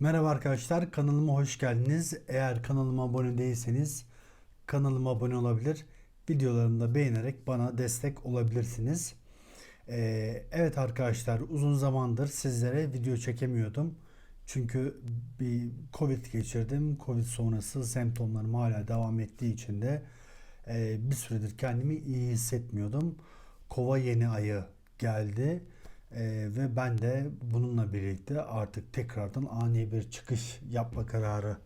Merhaba arkadaşlar kanalıma hoş geldiniz. Eğer kanalıma abone değilseniz kanalıma abone olabilir. Videolarımı da beğenerek bana destek olabilirsiniz. Ee, evet arkadaşlar uzun zamandır sizlere video çekemiyordum. Çünkü bir Covid geçirdim. Covid sonrası semptomlarım hala devam ettiği için de e, bir süredir kendimi iyi hissetmiyordum. Kova yeni ayı geldi. Ee, ve ben de bununla birlikte artık tekrardan ani bir çıkış yapma kararı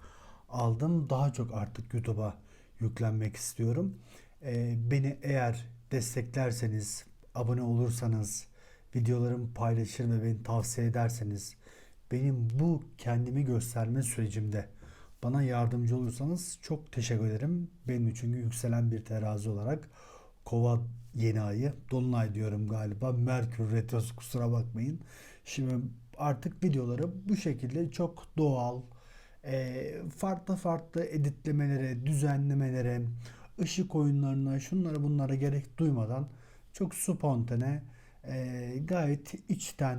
aldım. Daha çok artık YouTube'a yüklenmek istiyorum. Ee, beni eğer desteklerseniz, abone olursanız, videolarımı paylaşır ve beni tavsiye ederseniz, benim bu kendimi gösterme sürecimde bana yardımcı olursanız çok teşekkür ederim. Benim için yükselen bir terazi olarak Kova yeni ayı. Dolunay diyorum galiba. Merkür Retrosu kusura bakmayın. Şimdi artık videoları bu şekilde çok doğal, e, farklı farklı editlemelere, düzenlemelere, ışık oyunlarına, şunlara bunlara gerek duymadan çok spontane, e, gayet içten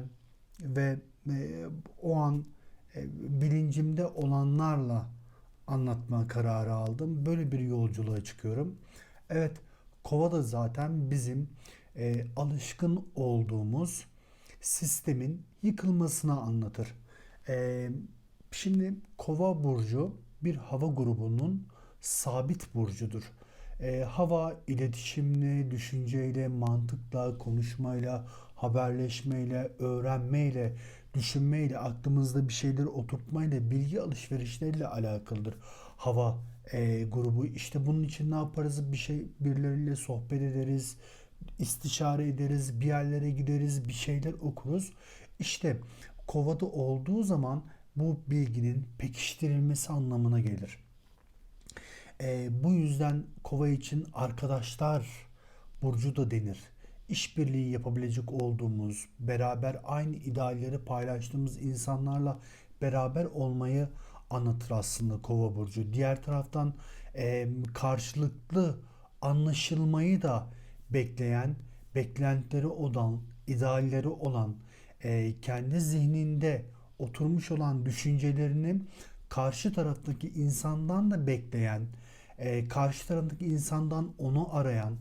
ve e, o an e, bilincimde olanlarla anlatma kararı aldım. Böyle bir yolculuğa çıkıyorum. Evet, Kova da zaten bizim e, alışkın olduğumuz sistemin yıkılmasını anlatır. E, şimdi Kova burcu bir hava grubunun sabit burcudur. E, hava iletişimle, düşünceyle, mantıkla, konuşmayla, haberleşmeyle, öğrenmeyle, düşünmeyle, aklımızda bir şeyler oturtmayla, bilgi alışverişleriyle alakalıdır. Hava e, grubu işte bunun için ne yaparız? Bir şey birileriyle sohbet ederiz, istişare ederiz, bir yerlere gideriz, bir şeyler okuruz. İşte kovada olduğu zaman bu bilginin pekiştirilmesi anlamına gelir. E, bu yüzden kova için arkadaşlar burcu da denir. İşbirliği yapabilecek olduğumuz, beraber aynı idealleri paylaştığımız insanlarla beraber olmayı anlatır aslında Kova burcu. Diğer taraftan e, karşılıklı anlaşılmayı da bekleyen, beklentileri olan, idealleri olan, e, kendi zihninde oturmuş olan düşüncelerini karşı taraftaki insandan da bekleyen, e, karşı taraftaki insandan onu arayan,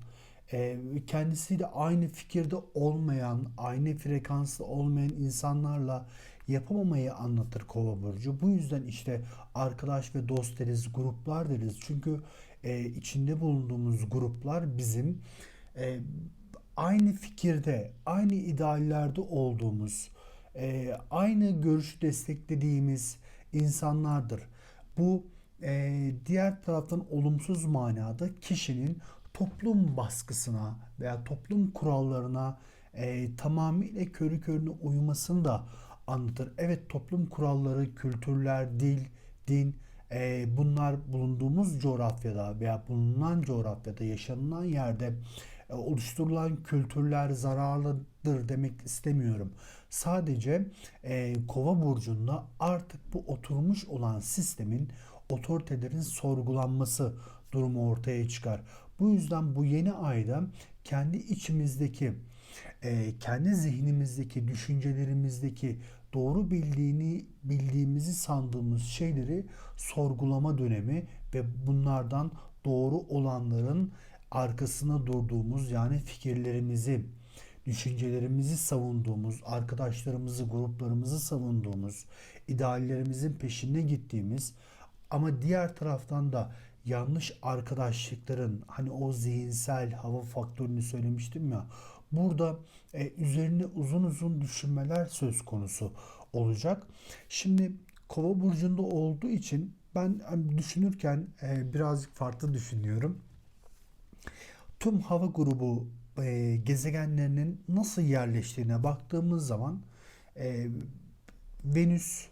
e, kendisiyle aynı fikirde olmayan, aynı frekanslı olmayan insanlarla yapamamayı anlatır Kova burcu. Bu yüzden işte arkadaş ve dost deriz, gruplar deriz. Çünkü e, içinde bulunduğumuz gruplar bizim e, aynı fikirde, aynı ideallerde olduğumuz, e, aynı görüşü desteklediğimiz insanlardır. Bu e, diğer taraftan olumsuz manada kişinin toplum baskısına veya toplum kurallarına e, tamamıyla körü körüne uymasını da anlatır. Evet toplum kuralları, kültürler, dil, din e, bunlar bulunduğumuz coğrafyada veya bulunan coğrafyada yaşanılan yerde e, oluşturulan kültürler zararlıdır demek istemiyorum. Sadece e, Kova burcunda artık bu oturmuş olan sistemin otoritelerin sorgulanması durumu ortaya çıkar. Bu yüzden bu yeni ayda kendi içimizdeki, e, kendi zihnimizdeki, düşüncelerimizdeki doğru bildiğini bildiğimizi sandığımız şeyleri sorgulama dönemi ve bunlardan doğru olanların arkasına durduğumuz yani fikirlerimizi, düşüncelerimizi savunduğumuz, arkadaşlarımızı, gruplarımızı savunduğumuz, ideallerimizin peşinde gittiğimiz ama diğer taraftan da yanlış arkadaşlıkların hani o zihinsel hava faktörünü söylemiştim ya burada e, üzerine uzun uzun düşünmeler söz konusu olacak. Şimdi Kova burcunda olduğu için ben hani, düşünürken e, birazcık farklı düşünüyorum. Tüm hava grubu e, gezegenlerinin nasıl yerleştiğine baktığımız zaman e, Venüs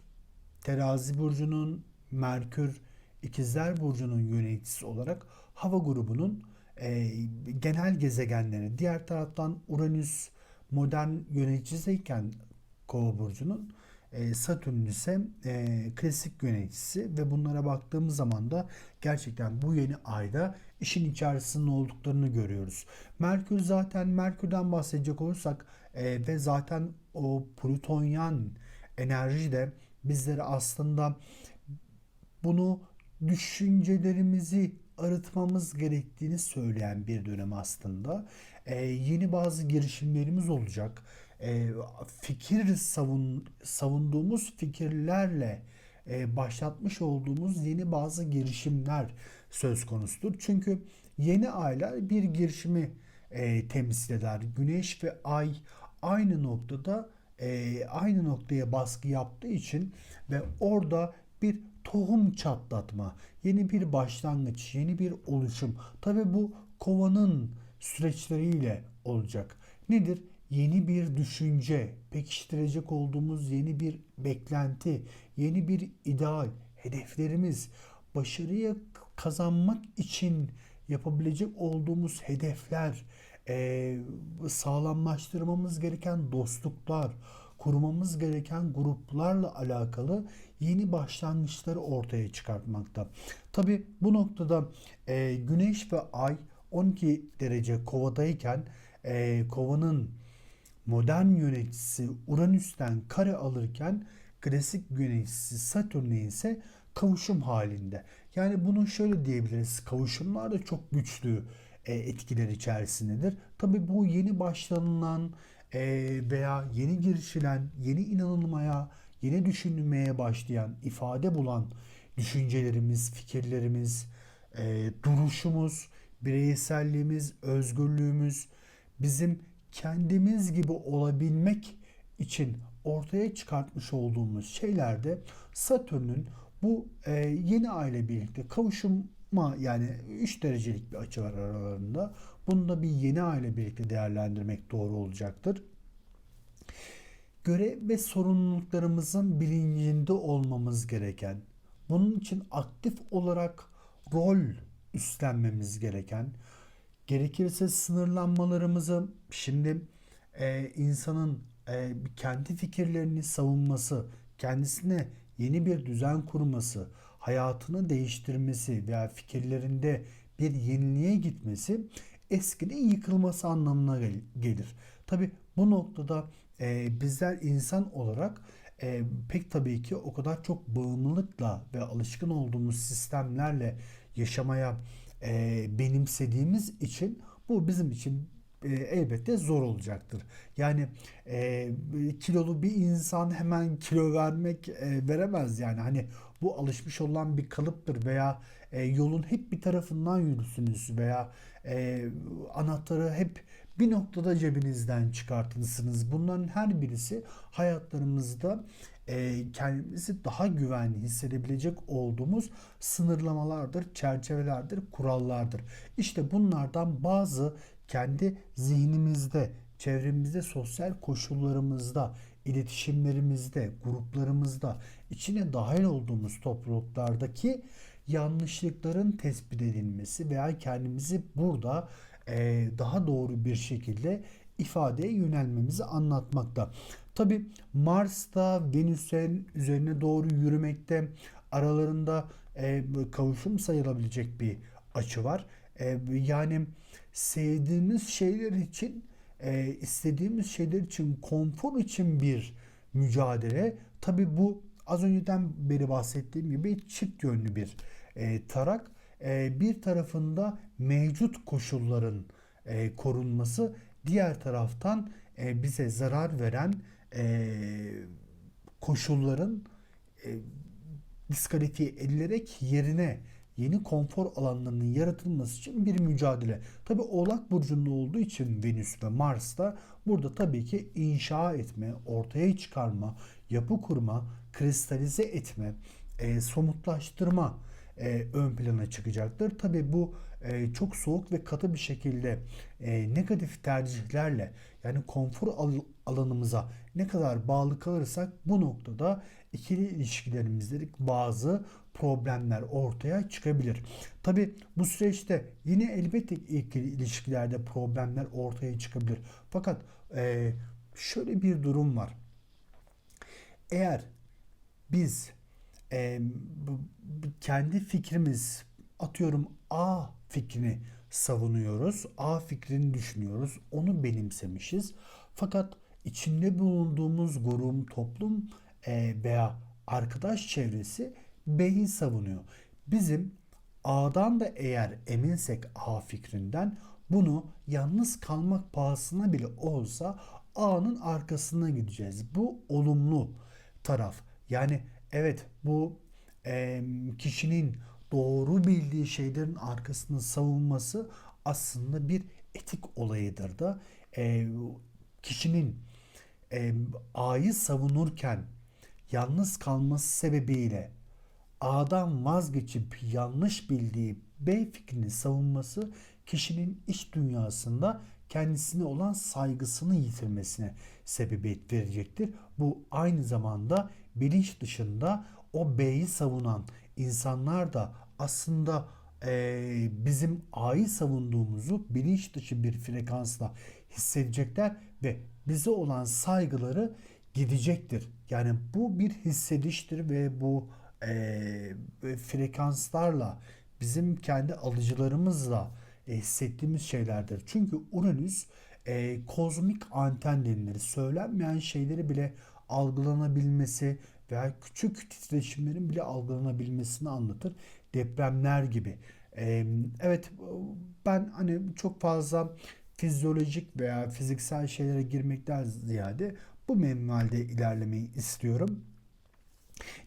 terazi burcunun Merkür İkizler Burcu'nun yöneticisi olarak hava grubunun e, genel gezegenleri. Diğer taraftan Uranüs modern yöneticisiyken Kova Burcu'nun e, Satürn ise e, klasik yöneticisi ve bunlara baktığımız zaman da gerçekten bu yeni ayda işin içerisinde olduklarını görüyoruz. Merkür zaten Merkür'den bahsedecek olursak e, ve zaten o Plütonyan enerji de bizlere aslında bunu düşüncelerimizi arıtmamız gerektiğini söyleyen bir dönem aslında. Ee, yeni bazı girişimlerimiz olacak. Ee, fikir savun, savunduğumuz fikirlerle e, başlatmış olduğumuz yeni bazı girişimler söz konusudur. Çünkü yeni aylar bir girişimi e, temsil eder. Güneş ve ay aynı noktada e, aynı noktaya baskı yaptığı için ve orada bir tohum çatlatma, yeni bir başlangıç, yeni bir oluşum. Tabi bu kovanın süreçleriyle olacak. Nedir? Yeni bir düşünce, pekiştirecek olduğumuz yeni bir beklenti, yeni bir ideal, hedeflerimiz, başarıya kazanmak için yapabilecek olduğumuz hedefler, sağlamlaştırmamız gereken dostluklar, kurmamız gereken gruplarla alakalı yeni başlangıçları ortaya çıkartmakta. Tabi bu noktada eee, Güneş ve Ay 12 derece kovadayken eee, kovanın modern yöneticisi Uranüs'ten kare alırken klasik yöneticisi Satürn'e ise kavuşum halinde. Yani bunu şöyle diyebiliriz. Kavuşumlar da çok güçlü e, etkiler içerisindedir. Tabii bu yeni başlanılan e, veya yeni girişilen, yeni inanılmaya, yeni düşünülmeye başlayan, ifade bulan düşüncelerimiz, fikirlerimiz, e, duruşumuz, bireyselliğimiz, özgürlüğümüz bizim kendimiz gibi olabilmek için ortaya çıkartmış olduğumuz şeylerde Satürn'ün bu e, yeni aile birlikte kavuşuma yani 3 derecelik bir açı var aralarında. Bunu da bir yeni aile birlikte değerlendirmek doğru olacaktır. Görev ve sorumluluklarımızın bilincinde olmamız gereken, bunun için aktif olarak rol üstlenmemiz gereken, gerekirse sınırlanmalarımızı şimdi e, insanın e, kendi fikirlerini savunması, kendisine yeni bir düzen kurması, hayatını değiştirmesi veya fikirlerinde bir yeniliğe gitmesi eskinin yıkılması anlamına gel- gelir. Tabi bu noktada e, bizler insan olarak e, pek tabii ki o kadar çok bağımlılıkla ve alışkın olduğumuz sistemlerle yaşamaya e, benimsediğimiz için bu bizim için e, elbette zor olacaktır. Yani e, kilolu bir insan hemen kilo vermek e, veremez yani hani bu alışmış olan bir kalıptır veya e, yolun hep bir tarafından yürüsünüz veya e, anahtarı hep bir noktada cebinizden çıkartırsınız. Bunların her birisi hayatlarımızda e, kendimizi daha güvenli hissedebilecek olduğumuz sınırlamalardır, çerçevelerdir, kurallardır. İşte bunlardan bazı kendi zihnimizde, çevremizde, sosyal koşullarımızda, iletişimlerimizde, gruplarımızda, içine dahil olduğumuz topluluklardaki yanlışlıkların tespit edilmesi veya kendimizi burada e, daha doğru bir şekilde ifadeye yönelmemizi anlatmakta. Tabi Mars'ta Venüs'ün üzerine doğru yürümekte aralarında e, kavuşum sayılabilecek bir açı var. E, yani sevdiğimiz şeyler için e, istediğimiz şeyler için konfor için bir mücadele. Tabi bu az önceden beri bahsettiğim gibi çift yönlü bir e, tarak. E, bir tarafında mevcut koşulların e, korunması, diğer taraftan e, bize zarar veren e, koşulların e, diskalifiye edilerek yerine yeni konfor alanlarının yaratılması için bir mücadele. Tabi Oğlak Burcu'nda olduğu için Venüs ve Mars da burada tabii ki inşa etme, ortaya çıkarma, yapı kurma, kristalize etme, e, somutlaştırma e, ön plana çıkacaktır. Tabi bu e, çok soğuk ve katı bir şekilde e, negatif tercihlerle yani konfor al- alanımıza ne kadar bağlı kalırsak bu noktada ikili ilişkilerimizde bazı problemler ortaya çıkabilir. Tabi bu süreçte yine elbette ikili ilişkilerde problemler ortaya çıkabilir. Fakat e, şöyle bir durum var. Eğer biz e, kendi fikrimiz atıyorum A fikrini savunuyoruz. A fikrini düşünüyoruz. Onu benimsemişiz. Fakat içinde bulunduğumuz grup, toplum e, veya arkadaş çevresi B'yi savunuyor. Bizim A'dan da eğer eminsek A fikrinden bunu yalnız kalmak pahasına bile olsa A'nın arkasına gideceğiz. Bu olumlu taraf. Yani evet bu e, kişinin doğru bildiği şeylerin arkasını savunması aslında bir etik olayıdır da e, kişinin e, A'yı savunurken yalnız kalması sebebiyle A'dan vazgeçip yanlış bildiği B fikrini savunması kişinin iç dünyasında kendisine olan saygısını yitirmesine sebebiyet verecektir. Bu aynı zamanda bilinç dışında o B'yi savunan insanlar da aslında e, bizim A'yı savunduğumuzu bilinç dışı bir frekansla hissedecekler ve bize olan saygıları gidecektir. Yani bu bir hissediştir ve bu e, frekanslarla bizim kendi alıcılarımızla e, hissettiğimiz şeylerdir. Çünkü Uranüs e, kozmik anten denilir. Söylenmeyen şeyleri bile algılanabilmesi veya küçük titreşimlerin bile algılanabilmesini anlatır. Depremler gibi. E, evet ben hani çok fazla fizyolojik veya fiziksel şeylere girmekten ziyade bu minvalde ilerlemeyi istiyorum.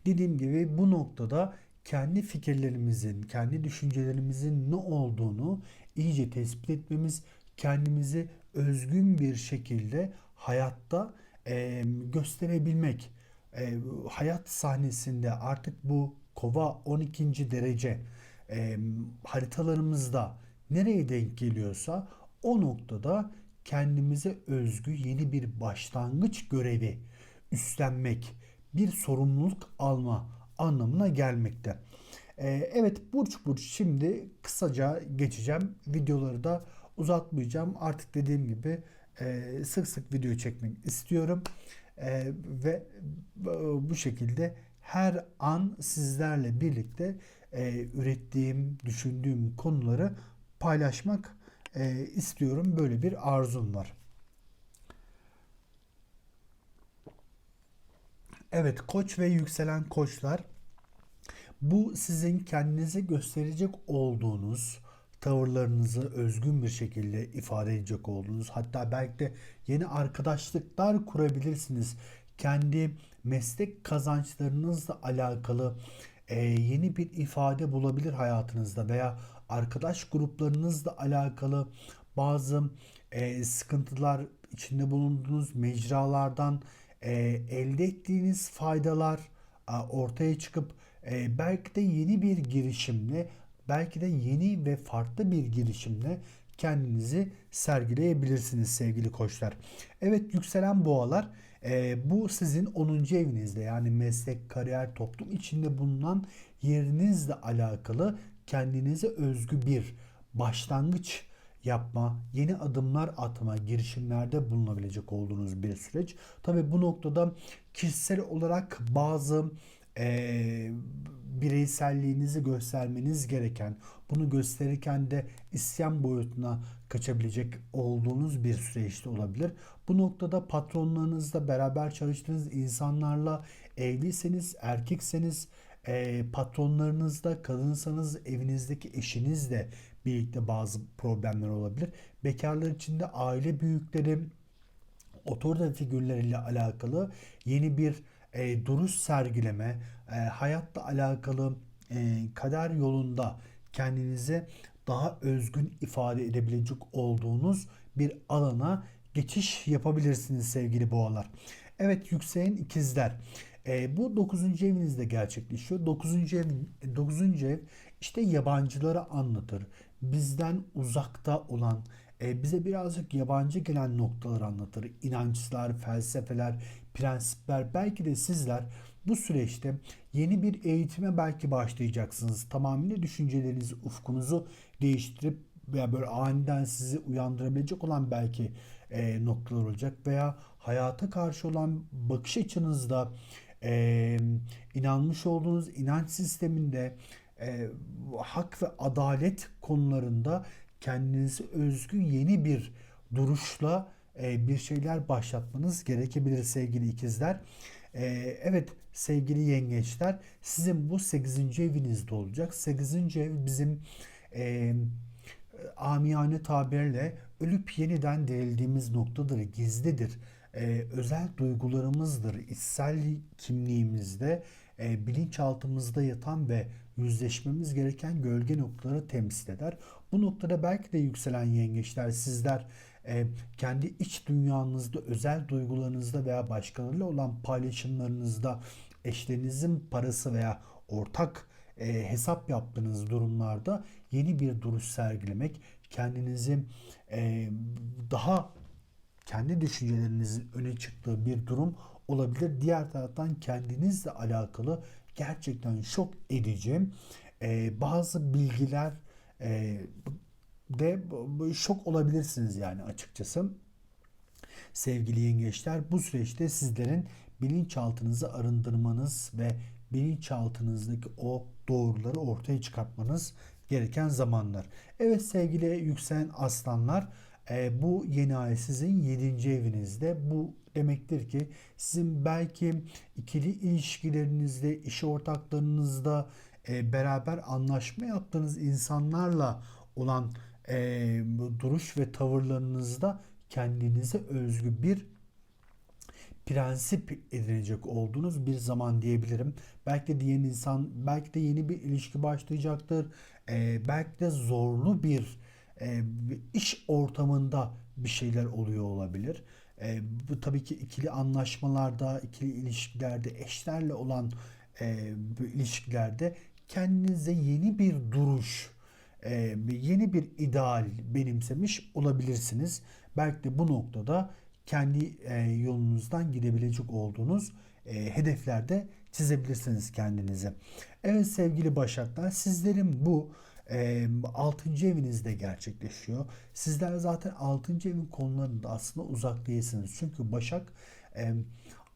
Dediğim gibi bu noktada kendi fikirlerimizin, kendi düşüncelerimizin ne olduğunu iyice tespit etmemiz, kendimizi özgün bir şekilde hayatta e, gösterebilmek. E, hayat sahnesinde artık bu kova 12. derece e, haritalarımızda nereye denk geliyorsa o noktada kendimize özgü yeni bir başlangıç görevi üstlenmek, bir sorumluluk alma anlamına gelmekte. Ee, evet burç burç şimdi kısaca geçeceğim. Videoları da uzatmayacağım. Artık dediğim gibi e, sık sık video çekmek istiyorum. E, ve bu şekilde her an sizlerle birlikte e, ürettiğim, düşündüğüm konuları paylaşmak istiyorum. Böyle bir arzum var. Evet koç ve yükselen koçlar bu sizin kendinize gösterecek olduğunuz tavırlarınızı özgün bir şekilde ifade edecek olduğunuz hatta belki de yeni arkadaşlıklar kurabilirsiniz. Kendi meslek kazançlarınızla alakalı e, yeni bir ifade bulabilir hayatınızda veya arkadaş gruplarınızla alakalı bazı e, sıkıntılar içinde bulunduğunuz mecralardan e, elde ettiğiniz faydalar e, ortaya çıkıp e, belki de yeni bir girişimle belki de yeni ve farklı bir girişimle kendinizi sergileyebilirsiniz sevgili koçlar. Evet yükselen boğalar e, bu sizin 10. evinizde yani meslek, kariyer, toplum içinde bulunan yerinizle alakalı kendinize özgü bir başlangıç yapma, yeni adımlar atma, girişimlerde bulunabilecek olduğunuz bir süreç. Tabi bu noktada kişisel olarak bazı e, bireyselliğinizi göstermeniz gereken, bunu gösterirken de isyan boyutuna kaçabilecek olduğunuz bir süreçte olabilir. Bu noktada patronlarınızla beraber çalıştığınız insanlarla evliyseniz, erkekseniz, e, patronlarınızda kadınsanız evinizdeki eşinizle birlikte bazı problemler olabilir. Bekarlar için de aile büyükleri, otorite figürleriyle alakalı yeni bir e, duruş sergileme, e, hayatla alakalı e, kader yolunda kendinize daha özgün ifade edebilecek olduğunuz bir alana geçiş yapabilirsiniz sevgili boğalar. Evet yükselen ikizler. E, bu 9. evinizde gerçekleşiyor. 9. ev 9. ev işte yabancıları anlatır. Bizden uzakta olan e, bize birazcık yabancı gelen noktaları anlatır. İnançlar, felsefeler, prensipler belki de sizler bu süreçte yeni bir eğitime belki başlayacaksınız. Tamamıyla düşüncelerinizi, ufkunuzu değiştirip veya böyle aniden sizi uyandırabilecek olan belki e, noktalar olacak veya hayata karşı olan bakış açınızda e, inanmış olduğunuz inanç sisteminde e, hak ve adalet konularında kendinize özgü yeni bir duruşla e, bir şeyler başlatmanız gerekebilir sevgili ikizler. Ee, evet sevgili yengeçler sizin bu 8. evinizde olacak. 8. ev bizim e, amiyane tabirle ölüp yeniden dirildiğimiz noktadır, gizlidir. Ee, özel duygularımızdır, içsel kimliğimizde, e, bilinçaltımızda yatan ve yüzleşmemiz gereken gölge noktaları temsil eder. Bu noktada belki de yükselen yengeçler sizler e, kendi iç dünyanızda, özel duygularınızda veya başkalarıyla olan paylaşımlarınızda eşlerinizin parası veya ortak e, hesap yaptığınız durumlarda yeni bir duruş sergilemek, kendinizi e, daha kendi düşüncelerinizin öne çıktığı bir durum olabilir. Diğer taraftan kendinizle alakalı gerçekten şok edici e, bazı bilgiler e, de şok olabilirsiniz yani açıkçası. Sevgili yengeçler bu süreçte sizlerin bilinçaltınızı arındırmanız ve bilinçaltınızdaki o doğruları ortaya çıkartmanız gereken zamanlar. Evet sevgili yükselen aslanlar e, bu yeni ay sizin 7. evinizde. Bu demektir ki sizin belki ikili ilişkilerinizde, iş ortaklarınızda e, beraber anlaşma yaptığınız insanlarla olan e, duruş ve tavırlarınızda kendinize özgü bir prensip edinecek olduğunuz bir zaman diyebilirim. Belki de yeni insan, belki de yeni bir ilişki başlayacaktır. E, belki de zorlu bir e, iş ortamında bir şeyler oluyor olabilir. E, bu tabii ki ikili anlaşmalarda, ikili ilişkilerde, eşlerle olan e, ilişkilerde kendinize yeni bir duruş, e, yeni bir ideal benimsemiş olabilirsiniz. Belki de bu noktada kendi e, yolunuzdan gidebilecek olduğunuz e, hedeflerde çizebilirsiniz kendinize. Evet sevgili Başaklar sizlerin bu e, 6. evinizde gerçekleşiyor. Sizler zaten 6. evin konularında aslında uzak değilsiniz. Çünkü Başak e,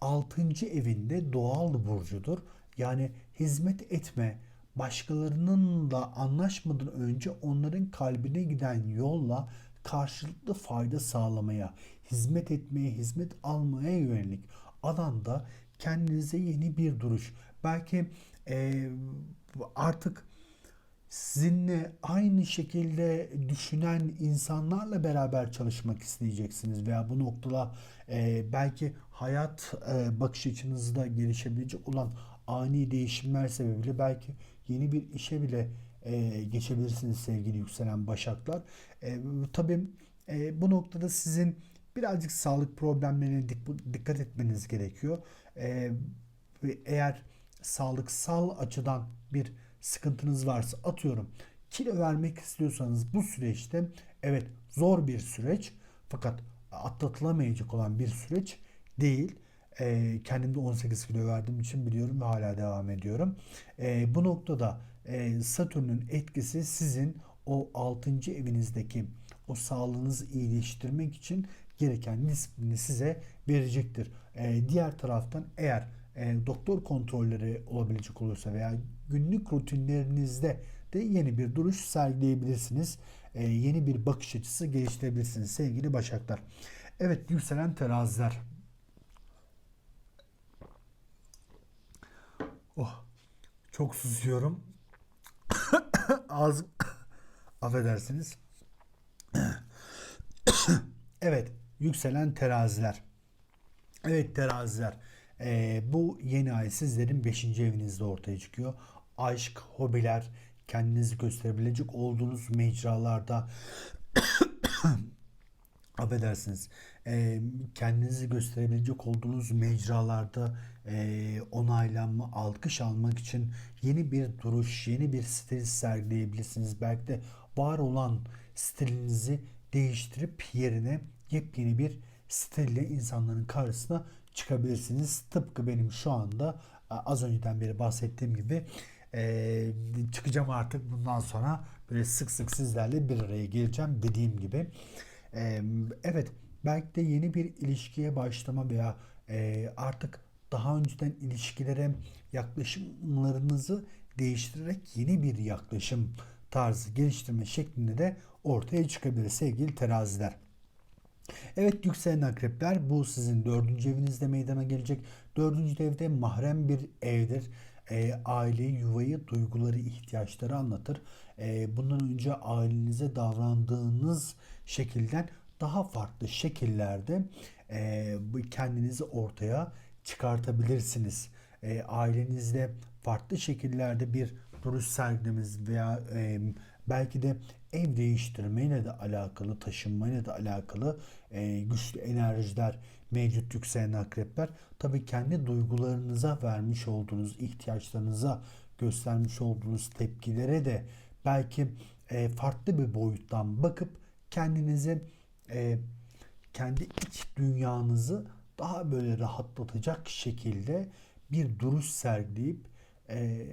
6. evinde doğal burcudur. Yani hizmet etme, başkalarının da anlaşmadan önce onların kalbine giden yolla karşılıklı fayda sağlamaya, hizmet etmeye, hizmet almaya yönelik alanda kendinize yeni bir duruş. Belki e, artık sizinle aynı şekilde düşünen insanlarla beraber çalışmak isteyeceksiniz veya bu noktada e, belki hayat e, bakış açınızda gelişebilecek olan ani değişimler sebebiyle belki yeni bir işe bile e, geçebilirsiniz sevgili yükselen başaklar. E, tabii e, bu noktada sizin birazcık sağlık problemlerine dikkat etmeniz gerekiyor. E, eğer sağlıksal açıdan bir sıkıntınız varsa atıyorum kilo vermek istiyorsanız bu süreçte evet zor bir süreç fakat atlatılamayacak olan bir süreç değil. E, kendim de 18 kilo verdiğim için biliyorum ve hala devam ediyorum. E, bu noktada e, Satürn'ün etkisi sizin o 6. evinizdeki o sağlığınızı iyileştirmek için gereken disiplini size verecektir. E, diğer taraftan eğer e, doktor kontrolleri olabilecek olursa veya günlük rutinlerinizde de yeni bir duruş sergileyebilirsiniz. E, yeni bir bakış açısı geliştirebilirsiniz sevgili başaklar. Evet yükselen teraziler. Oh çok susuyorum. Ağzım affedersiniz. evet yükselen teraziler. Evet teraziler. Ee, bu yeni ay sizlerin 5. evinizde ortaya çıkıyor. Aşk, hobiler, kendinizi gösterebilecek olduğunuz mecralarda affedersiniz e, kendinizi gösterebilecek olduğunuz mecralarda e, onaylanma, alkış almak için yeni bir duruş, yeni bir stil sergileyebilirsiniz. Belki de var olan stilinizi değiştirip yerine yepyeni bir stille insanların karşısına çıkabilirsiniz. Tıpkı benim şu anda az önceden beri bahsettiğim gibi e, çıkacağım artık bundan sonra böyle sık sık sizlerle bir araya geleceğim dediğim gibi. E, evet belki de yeni bir ilişkiye başlama veya e, artık daha önceden ilişkilere yaklaşımlarınızı değiştirerek yeni bir yaklaşım tarzı geliştirme şeklinde de ortaya çıkabilir sevgili teraziler. Evet yükselen akrepler bu sizin dördüncü evinizde meydana gelecek. Dördüncü evde mahrem bir evdir. E, aileyi, yuvayı, duyguları, ihtiyaçları anlatır. E, bundan önce ailenize davrandığınız şekilden daha farklı şekillerde e, kendinizi ortaya çıkartabilirsiniz. E, ailenizde farklı şekillerde bir duruş sergilemiz veya e, belki de ev değiştirmeyle de alakalı, taşınmayla da alakalı e, güçlü enerjiler mevcut yükselen akrepler. Tabii kendi duygularınıza vermiş olduğunuz, ihtiyaçlarınıza göstermiş olduğunuz tepkilere de belki e, farklı bir boyuttan bakıp kendinizi e, kendi iç dünyanızı daha böyle rahatlatacak şekilde bir duruş sergileyip e,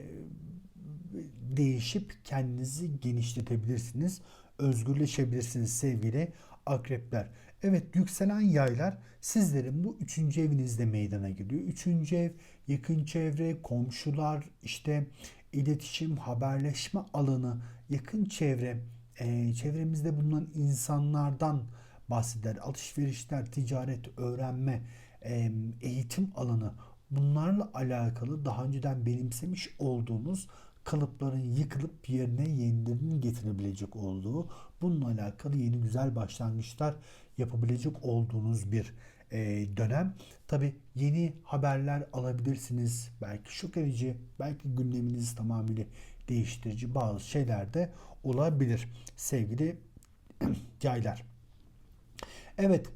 değişip kendinizi genişletebilirsiniz. Özgürleşebilirsiniz sevgili akrepler. Evet yükselen yaylar sizlerin bu üçüncü evinizde meydana geliyor. Üçüncü ev yakın çevre, komşular, işte iletişim, haberleşme alanı, yakın çevre, e, çevremizde bulunan insanlardan bahseder. Alışverişler, ticaret, öğrenme, e, eğitim alanı bunlarla alakalı daha önceden benimsemiş olduğunuz kalıpların yıkılıp yerine yenilerinin getirebilecek olduğu bununla alakalı yeni güzel başlangıçlar yapabilecek olduğunuz bir e, dönem. Tabi yeni haberler alabilirsiniz. Belki şok edici, belki gündeminizi tamamıyla değiştirici bazı şeyler de olabilir sevgili yaylar. Evet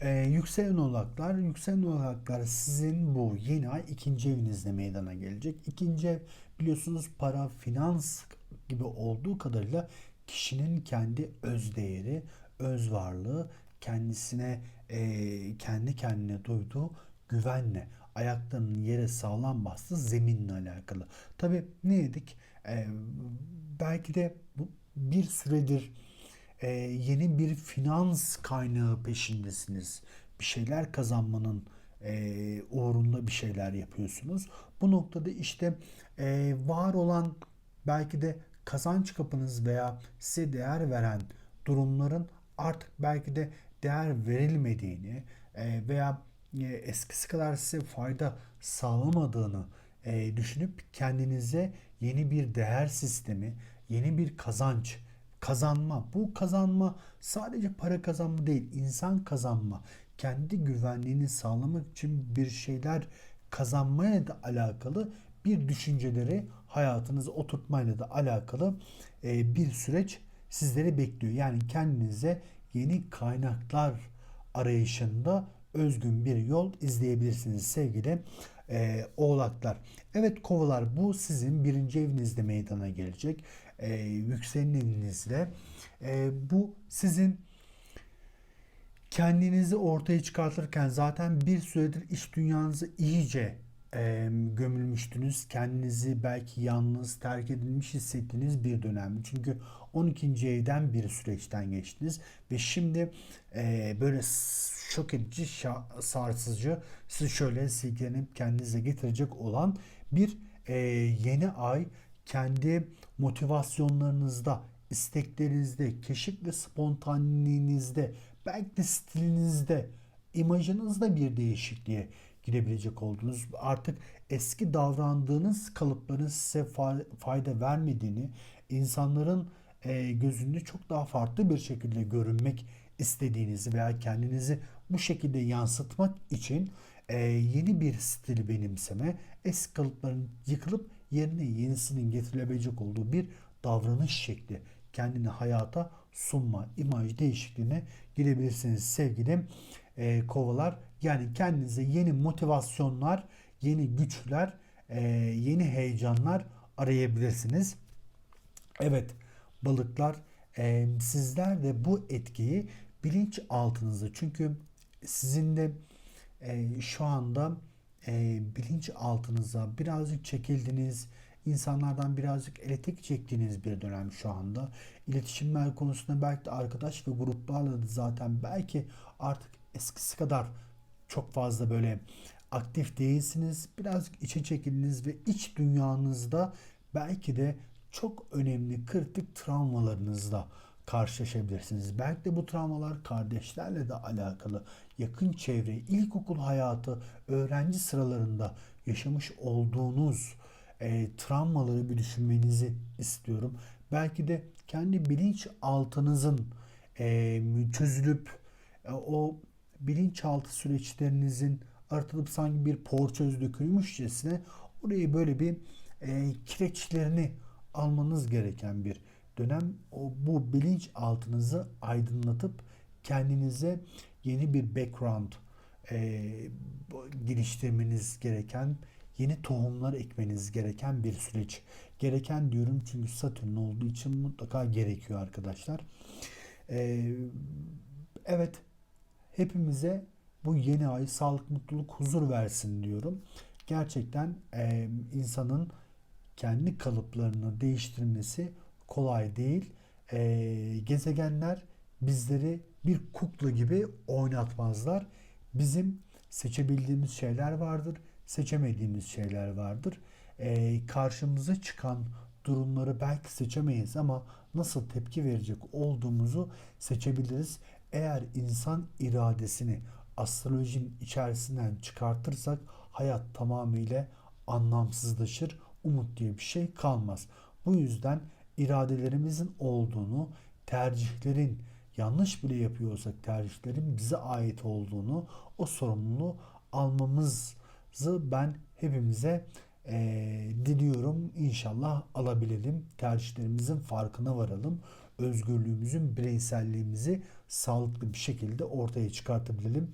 ee, yükselen oğlaklar, yükselen oğlaklar sizin bu yeni ay ikinci evinizde meydana gelecek. İkinci ev biliyorsunuz para, finans gibi olduğu kadarıyla kişinin kendi öz değeri, öz varlığı, kendisine e, kendi kendine duyduğu güvenle ayaklarının yere sağlam bastığı zeminle alakalı. Tabi ne dedik? E, belki de bu bir süredir e, yeni bir finans kaynağı peşindesiniz. Bir şeyler kazanmanın e, uğrunda bir şeyler yapıyorsunuz. Bu noktada işte e, var olan belki de kazanç kapınız veya size değer veren durumların artık belki de değer verilmediğini e, veya e, eskisi kadar size fayda sağlamadığını e, düşünüp kendinize yeni bir değer sistemi, yeni bir kazanç, kazanma. Bu kazanma sadece para kazanma değil, insan kazanma. Kendi güvenliğini sağlamak için bir şeyler kazanmaya da alakalı bir düşünceleri hayatınıza oturtmayla da alakalı e, bir süreç sizleri bekliyor. Yani kendinize yeni kaynaklar arayışında özgün bir yol izleyebilirsiniz sevgili e, oğlaklar. Evet kovalar bu sizin birinci evinizde meydana gelecek. E, yükselen evinizde. E, bu sizin kendinizi ortaya çıkartırken zaten bir süredir iş dünyanızı iyice e, gömülmüştünüz. Kendinizi belki yalnız, terk edilmiş hissettiğiniz bir dönem. Çünkü 12. evden bir süreçten geçtiniz ve şimdi e, böyle şok edici, sarsıcı, sizi şöyle silkelenip kendinize getirecek olan bir e, yeni ay kendi motivasyonlarınızda, isteklerinizde, keşif ve spontaneliğinizde, belki de stilinizde, imajınızda bir değişikliğe girebilecek olduğunuz artık eski davrandığınız kalıpların size fayda vermediğini, insanların e, gözünde çok daha farklı bir şekilde görünmek istediğinizi veya kendinizi bu şekilde yansıtmak için e, yeni bir stil benimseme, eski kalıpların yıkılıp yerine yenisinin getirilebilecek olduğu bir davranış şekli kendini hayata sunma, imaj değişikliğine girebilirsiniz sevgili e, kovalar. Yani kendinize yeni motivasyonlar, yeni güçler, e, yeni heyecanlar arayabilirsiniz. Evet balıklar e, sizler de bu etkiyi bilinç altınızda çünkü sizin de e, şu anda e, bilinç altınıza birazcık çekildiniz, insanlardan birazcık elektrik çektiğiniz bir dönem şu anda. İletişimler konusunda belki de arkadaş ve gruplarla da zaten belki artık eskisi kadar çok fazla böyle aktif değilsiniz. Birazcık içe çekildiniz ve iç dünyanızda belki de çok önemli kritik travmalarınızla karşılaşabilirsiniz. Belki de bu travmalar kardeşlerle de alakalı. Yakın çevre, ilkokul hayatı, öğrenci sıralarında yaşamış olduğunuz e, travmaları bir düşünmenizi istiyorum. Belki de kendi bilinç altınızın e, çözülüp e, o bilinçaltı süreçlerinizin artılıp sanki bir porçöz dökülmüşçesine orayı böyle bir e, kireçlerini almanız gereken bir dönem. O bu bilinç altınızı aydınlatıp kendinize yeni bir background e, geliştirmeniz gereken, yeni tohumlar ekmeniz gereken bir süreç. Gereken diyorum çünkü Satürn olduğu için mutlaka gerekiyor arkadaşlar. E, evet hepimize bu yeni ay sağlık, mutluluk, huzur versin diyorum. Gerçekten e, insanın kendi kalıplarını değiştirmesi kolay değil. E, gezegenler bizleri bir kukla gibi oynatmazlar. Bizim seçebildiğimiz şeyler vardır, seçemediğimiz şeyler vardır. E, karşımıza çıkan durumları belki seçemeyiz ama nasıl tepki verecek olduğumuzu seçebiliriz. Eğer insan iradesini astrolojinin içerisinden çıkartırsak hayat tamamıyla anlamsızlaşır. Umut diye bir şey kalmaz. Bu yüzden iradelerimizin olduğunu, tercihlerin yanlış bile yapıyorsak tercihlerin bize ait olduğunu, o sorumluluğu almamızı ben hepimize e, diliyorum. İnşallah alabilelim. Tercihlerimizin farkına varalım. Özgürlüğümüzün, bireyselliğimizi sağlıklı bir şekilde ortaya çıkartabilelim.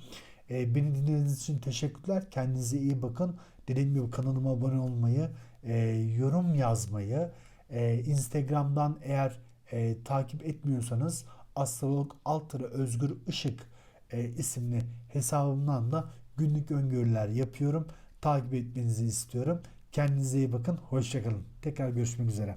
E, beni dinlediğiniz için teşekkürler. Kendinize iyi bakın. Dediğim gibi kanalıma abone olmayı, e, yorum yazmayı, e, Instagram'dan eğer e, takip etmiyorsanız astrolog altırı özgür ışık e, isimli hesabımdan da günlük öngörüler yapıyorum. Takip etmenizi istiyorum. Kendinize iyi bakın. Hoşçakalın. Tekrar görüşmek üzere.